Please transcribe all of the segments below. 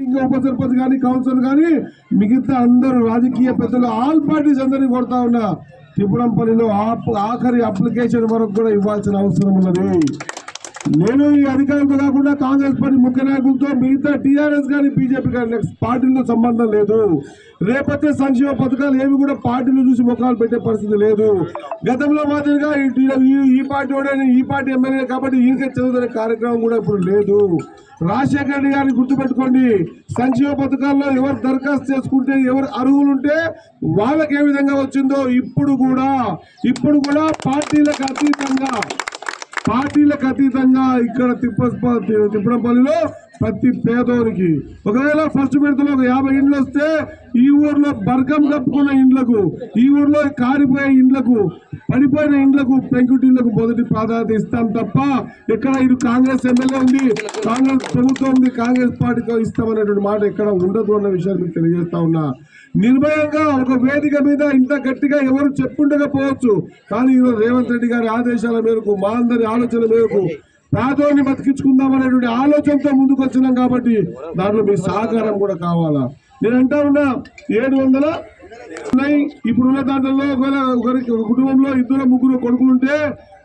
ఇంకా ఉప సర్పంచ్ కానీ కౌన్సిల్ కానీ మిగతా అందరూ రాజకీయ పెద్దలు ఆల్ పార్టీస్ అందరినీ కొడతా ఉన్నా. తిప్పుడంపల్లిలో ఆప్- ఆఖరి అప్లికేషన్ వరకు కూడా ఇవ్వాల్సిన అవసరం ఉన్నది. నేను ఈ అధికారులతో కాకుండా కాంగ్రెస్ పార్టీ ముఖ్య నాయకులతో మిగతా టీఆర్ఎస్ కానీ బీజేపీ కానీ నెక్స్ట్ పార్టీలతో సంబంధం లేదు. రేపొచ్చే సంక్షేమ పథకాలు ఏమి కూడా పార్టీలు చూసి ముఖాలు పెట్టే పరిస్థితి లేదు. గతంలో మాదిరిగా ఈ- ఈ పార్టీ వాడే ఈ పార్టీ ఎమ్మెల్యే కాబట్టి ఈయనకే చదువుతున్న కార్యక్రమం కూడా ఇప్పుడు లేదు. రాజశేఖర రెడ్డి గారిని గుర్తుపెట్టుకోండి సంక్షేమ పథకాల్లో ఎవరు దరఖాస్తు చేసుకుంటే ఎవరు అర్హులు ఉంటే వాళ్ళకి ఏ విధంగా వచ్చిందో ఇప్పుడు కూడా ఇప్పుడు కూడా పార్టీలకు అతీతంగా పార్టీలకు అతీతంగా ఇక్కడ తిప్ప తిప్పడంపల్లిలో ప్రతి పేదోనికి. ఒకవేళ ఫస్ట్ విడతలో ఒక యాభై ఇండ్లు వస్తే ఈ ఊర్లో బర్గం కప్పుకున్న ఇండ్లకు ఈ ఊర్లో కారిపోయే ఇండ్లకు పడిపోయిన ఇండ్లకు పెంకుటిండ్లకు మొదటి ప్రాధాన్యత ఇస్తాం తప్ప ఇక్కడ ఇది కాంగ్రెస్ ఎమ్మెల్యే ఉంది కాంగ్రెస్ ప్రభుత్వం ఉంది కాంగ్రెస్ పార్టీతో ఇస్తామనేటువంటి మాట ఇక్కడ ఉండదు అన్న విషయాన్ని మీకు తెలియజేస్తా ఉన్నా. నిర్భయంగా ఒక వేదిక మీద ఇంత గట్టిగా ఎవరు చెప్పుండకపోవచ్చు కానీ ఈరోజు రేవంత్ రెడ్డి గారి ఆదేశాల మేరకు మా అందరి ఆలోచన మేరకు పేదోని బతికించుకుందాం అనేటువంటి ఆలోచనతో ముందుకు వచ్చినాం కాబట్టి దాంట్లో మీ సహకారం కూడా కావాలా? నేను అంటా ఉన్నా ఏడు వందల ఉన్నాయి. ఇప్పుడున్న దాంట్లో ఒకవేళ ఒకరికి ఒక కుటుంబంలో ఇద్దరు ముగ్గురు కొడుకులుంటే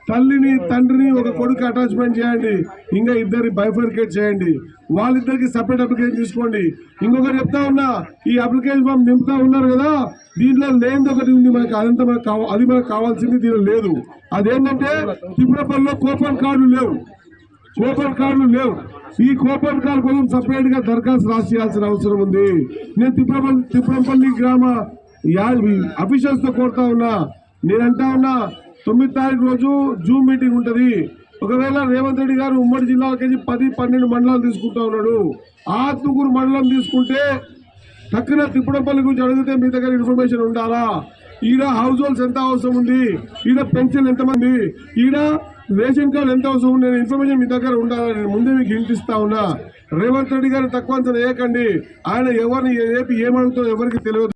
తల్లిని తండ్రిని ఒక కొడుకు అటాచ్మెంట్ చేయండి. ఇంకా ఇద్దరిని బైఫర్కేట్ చేయండి. వాళ్ళిద్దరికి సపరేట్ అప్లికేషన్ తీసుకోండి. ఇంకొకటి చెప్తా ఉన్నా ఈ అప్లికేషన్ ఫామ్ నింపుతా ఉన్నారు కదా దీంట్లో లేనిది ఒకటి ఉంది మనకి. అదంతా మనకు అది మనకు కావాల్సింది దీనిలో లేదు. అదేంటంటే త్రిపురపల్లిలో కూపన్ కార్డులు లేవు. కూపన్ కార్డులు లేవు. ఈ కూపన్ కార్డు కోసం సపరేట్గా దరఖాస్తు రాసేయాల్సిన అవసరం ఉంది. నేను తిప్పపల్లి తిప్పంపల్లి గ్రామ అఫీషియల్స్తో కోరుతా ఉన్నా. నేను అంటా ఉన్నా తొమ్మిది తారీఖు రోజు జూమ్ మీటింగ్ ఉంటది. ఒకవేళ రేవంత్ రెడ్డి గారు ఉమ్మడి జిల్లాలకి పది పన్నెండు మండలాలు తీసుకుంటా ఉన్నాడు. ఆత్మకూరు మండలం తీసుకుంటే తక్కువ తిప్పుడపల్లి గురించి అడిగితే మీ దగ్గర ఇన్ఫర్మేషన్ ఉండాలా? ఈడ హౌస్ హోల్డ్స్ ఎంత అవసరం ఉంది? ఈడ పెన్షన్ ఎంతమంది? ఈడ రేషన్ కార్డు ఎంత అవసరం? నేను ఇన్ఫర్మేషన్ మీ దగ్గర ఉండాలని నేను ముందే మీకు ఇంటిస్తా ఉన్నా. రేవంత్ రెడ్డి గారు తక్కువ అంచనా వేయకండి. ఆయన ఎవరిని ఏపీ ఏమడుగుతుందో ఎవరికి తెలియదు.